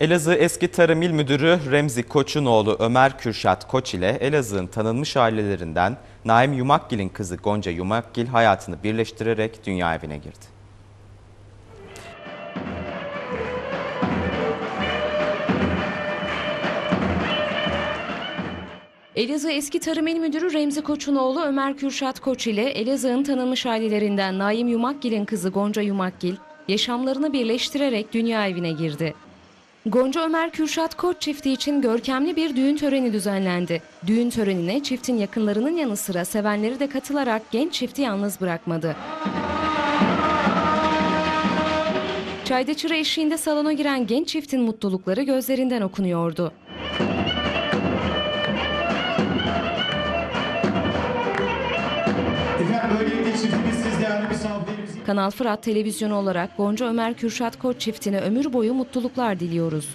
Elazığ Eski Tarım İl Müdürü Remzi Koç'un oğlu Ömer Kürşat Koç ile Elazığ'ın tanınmış ailelerinden Naim Yumakgil'in kızı Gonca Yumakgil hayatını birleştirerek dünya evine girdi. Elazığ Eski Tarım İl Müdürü Remzi Koç'un oğlu Ömer Kürşat Koç ile Elazığ'ın tanınmış ailelerinden Naim Yumakgil'in kızı Gonca Yumakgil yaşamlarını birleştirerek dünya evine girdi. Gonca Ömer Kürşat Koç çifti için görkemli bir düğün töreni düzenlendi. Düğün törenine çiftin yakınlarının yanı sıra sevenleri de katılarak genç çifti yalnız bırakmadı. Çayda çıra eşliğinde salona giren genç çiftin mutlulukları gözlerinden okunuyordu. Efendim böylelikle çiftimiz siz değerli misafirlerimizi... Kanal Fırat Televizyonu olarak Gonca Ömer Kürşat Koç çiftine ömür boyu mutluluklar diliyoruz.